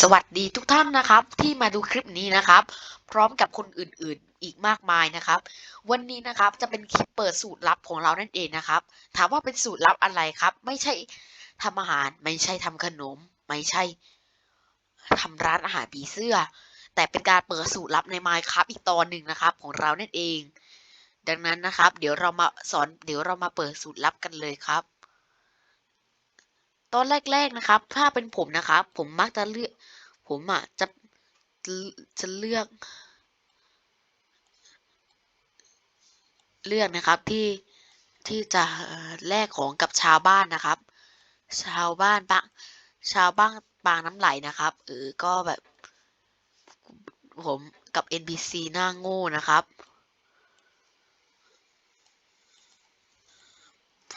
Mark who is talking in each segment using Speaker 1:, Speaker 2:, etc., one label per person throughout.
Speaker 1: สวัสดีทุกท่านนะครับ ที่มาดูคลิปนี้นะครับ พร้อมกับคนอื่นๆอีกมากมายนะครับ วันนี้นะครับจะเป็นคลิปเปิดสูตรลับของเรานั่นเองนะครับ ถามว่าเป็นสูตรลับอะไรครับ ไม่ใช่ทำอาหาร ไม่ใช่ทำขนม ไม่ใช่ทำร้านอาหารผีเสื้อ แต่เป็นการเปิดสูตรลับใน Minecraft อีกตอนหนึ่งนะครับ ของเรานั่นเอง ดังนั้นนะครับ เดี๋ยวเรามาสอนเดี๋ยวเรามาเปิดสูตรลับกันเลยครับ ตอนแรก ๆนะครับ ถ้าเป็นผมนะครับ ผมมักจะเลือก ผมอะจะจะเลือก เลือกนะครับที่ที่จะแลกของกับชาวบ้านนะครับ ชาวบ้านบางชาวบ้านบางน้ำไหลนะครับเออก็แบบ ผมกับ NPC หน้าโง่นะครับ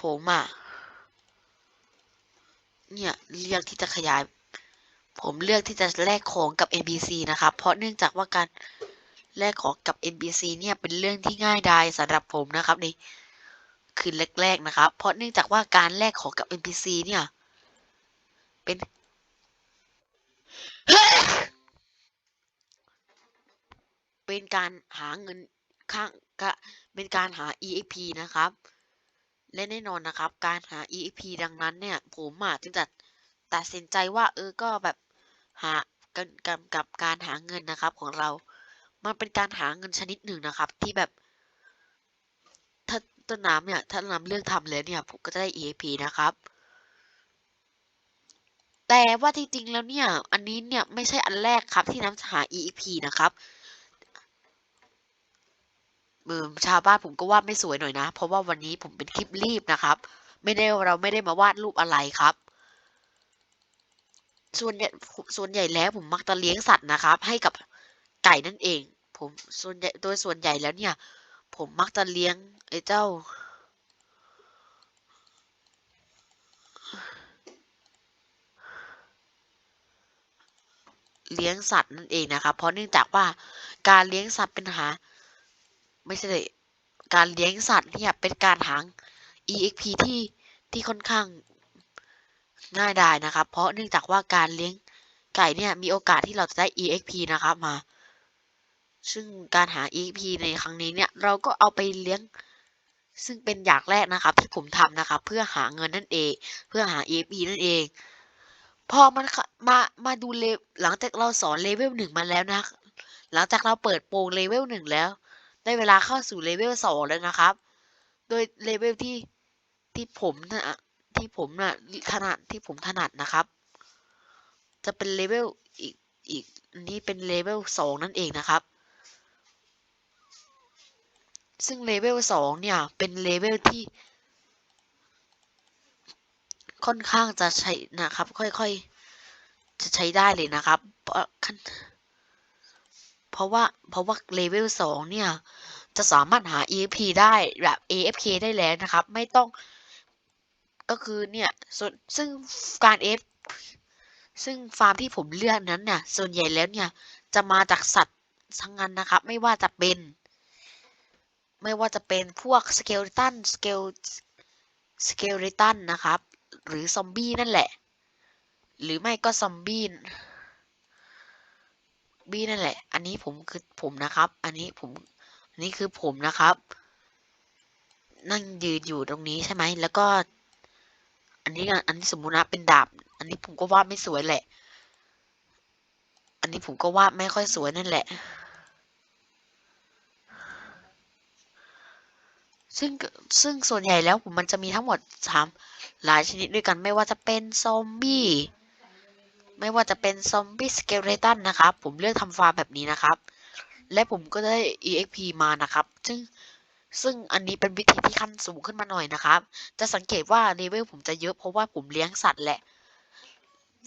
Speaker 1: ผมอะ เนี่ยเลือกที่จะขยาย ผมเลือกที่จะแลกของกับ NPC นะครับ เพราะเนื่องจากว่าการแลกของกับ NPC เนี่ยเป็นเรื่องที่ง่ายดายสำหรับผมนะครับในคืนแรกๆนะครับ เพราะเนื่องจากว่าการแลกของกับ NPC เนี่ย เป็นเป็นการหาเงินข้างกะเป็นการหา EXP นะครับ และแน่นอนนะครับ การหา EXP ดังนั้นเนี่ยผมอะจึงจะตัดสินใจว่าเออก็แบบหากันกับกับการหาเงินนะครับของเรา มันเป็นการหาเงินชนิดหนึ่งนะครับ ที่แบบ ถ้าต้นน้ำเนี่ยถ้าน้ำเลือกทำเลยเนี่ยผมก็จะได้ EXP นะครับ แต่ว่าจริงๆแล้วเนี่ย อันนี้เนี่ยไม่ใช่อันแรกครับที่น้ำจะหา EXP นะครับ ชาวบ้านผมก็วาดไม่สวยหน่อยนะ เพราะว่าวันนี้ผมเป็นคลิปรีบนะครับ ไม่ได้เราไม่ได้มาวาดรูปอะไรครับ ส่วนใหญ่ส่วนใหญ่แล้วผมมักจะเลี้ยงสัตว์นะครับ ให้กับไก่นั่นเอง ผมส่วนใหญ่โดยส่วนใหญ่แล้วเนี่ย ผมมักจะเลี้ยงไอ้เจ้าเลี้ยงสัตว์นั่นเองนะครับ เพราะเนื่องจากว่าการเลี้ยงสัตว์เป็นหา ไม่ใช่การเลี้ยงสัตว์เนี่ยเป็นการหา EXP ที่ที่ค่อนข้างง่ายไดายนะครับ เพราะเนื่องจากว่าการเลี้ยงไก่เนี่ยมีโอกาสที่เราจะได้ EXP นะครับมา ซึ่งการหา EXP ในครั้งนี้เนี่ยเราก็เอาไปเลี้ยงซึ่งเป็นอย่างแรกนะครับ ที่ผมทำนะครับ เพื่อหาเงินนั่นเอง เพื่อหา EXP นั่นเอง พอมันมามาดูเลหลังจากเราสอนเลเวลหนึ่งมาแล้วนะ หลังจากเราเปิดโปรงเลเวลหนึ่งแล้ว ได้เวลาเข้าสู่เลเวลสองแล้วนะครับ โดยเลเวลที่ที่ผมนะที่ผมนะถนัดที่ผมถนัดนะครับ จะเป็นเลเวลอีกอีกอันนี้เป็นเลเวลสองนั่นเองนะครับ ซึ่งเลเวลสองเนี่ยเป็นเลเวลที่ค่อนข้างจะใช้นะครับ ค่อยๆ จะใช้ได้เลยนะครับ เพราะเพราะว่าเพราะว่าเลเวลสองเนี่ย จะสามารถหา EFP ได้แบบ AFK ได้แล้วนะครับ ไม่ต้องก็คือเนี่ยซึ่งการ F ซึ่งฟาร์มที่ผมเลือกนั้นเนี่ยส่วนใหญ่แล้วเนี่ยจะมาจากสัตว์ทั้งนั้นนะครับ ไม่ว่าจะเป็น ไม่ว่าจะเป็นพวกสเกลตันสเกลสเกลตันนะครับ หรือซอมบี้นั่นแหละ หรือไม่ก็ซอมบี้บี้นั่นแหละ อันนี้ผมคือผมนะครับ อันนี้ผม นนี้คือผมนะครับ นั่งยืนอยู่ตรงนี้ใช่ไหม แล้วก็ อันนี้อันนี้สมมุตินะเป็นดาบ อันนี้ผมก็วาดไม่สวยแหละ อันนี้ผมก็วาดไม่ค่อยสวยนั่นแหละ ซึ่งซึ่งส่วนใหญ่แล้วผมมันจะมีทั้งหมดสามหลายชนิดด้วยกันไม่ว่าจะเป็นซอมบี้ไม่ว่าจะเป็นซอมบี้สเกเลตันนะครับ ผมเลือกทำฟาร์มแบบนี้นะครับ และผมก็ได้ EXP มานะครับ ซึ่งซึ่งอันนี้เป็นวิธีที่ขั้นสูงขึ้นมาหน่อยนะครับ จะสังเกตว่าเลเวลผมจะเยอะเพราะว่าผมเลี้ยงสัตว์แหละ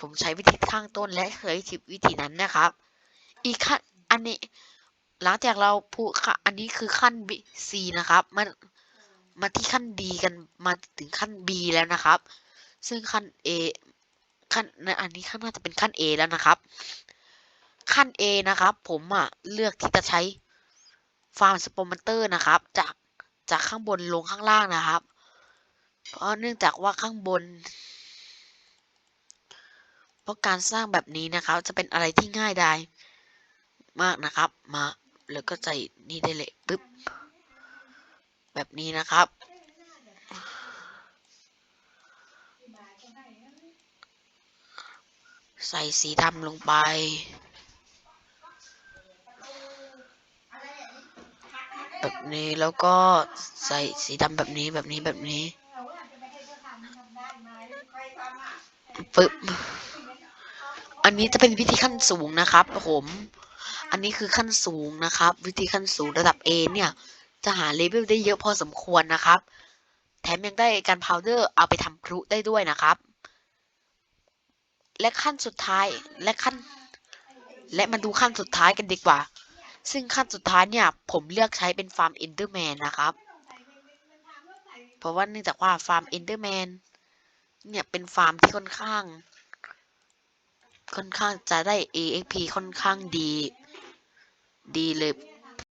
Speaker 1: ผมใช้วิธีข้างต้นและเคยทิวิธีนั้นนะครับ อีกขั้นอันนี้หลังจากเราพูอันนี้คือขั้น C นะครับมันมาที่ขั้น D กันมาถึงขั้น B แล้วนะครับ ซึ่งขั้น A ขั้นอันนี้ขั้นน่าจะเป็นขั้น A แล้วนะครับ ขั้น A นะครับ ผมอะเลือกที่จะใช้ฟาร์มสปอมเตอร์นะครับ จากจากข้างบนลงข้างล่างนะครับเพราะเนื่องจากว่าข้างบน เพราะการสร้างแบบนี้นะครับ จะเป็นอะไรที่ง่ายดายมากนะครับ มาแล้วก็ใจนี่ได้เลยปึ๊บแบบนี้นะครับ ใส่สีดำลงไป แบบนี้แล้วก็ใส่สีดำแบบนี้แบบนี้แบบนี้ปึ๊บอันนี้จะเป็นวิธีขั้นสูงนะครับผมอันนี้คือขั้นสูงนะครับ วิธีขั้นสูงระดับ A เนี่ย จะหาเลเวลได้เยอะพอสมควรนะครับ แถมยังได้การพาวเดอร์เอาไปทำพลุได้ด้วยนะครับ และขั้นสุดท้ายและขั้น และมาดูขั้นสุดท้ายกันดีกว่า ซึ่งขั้นสุดท้ายเนี่ย ผมเลือกใช้เป็นฟาร์มเอนเดอร์แมนนะครับ เพราะว่าเนื่องจากว่าฟาร์มเอนเดอร์แมนเนี่ยเป็นฟาร์มที่ค่อนข้าง ค่อนข้างจะได้ AXP ค่อนข้างดี ดีเลย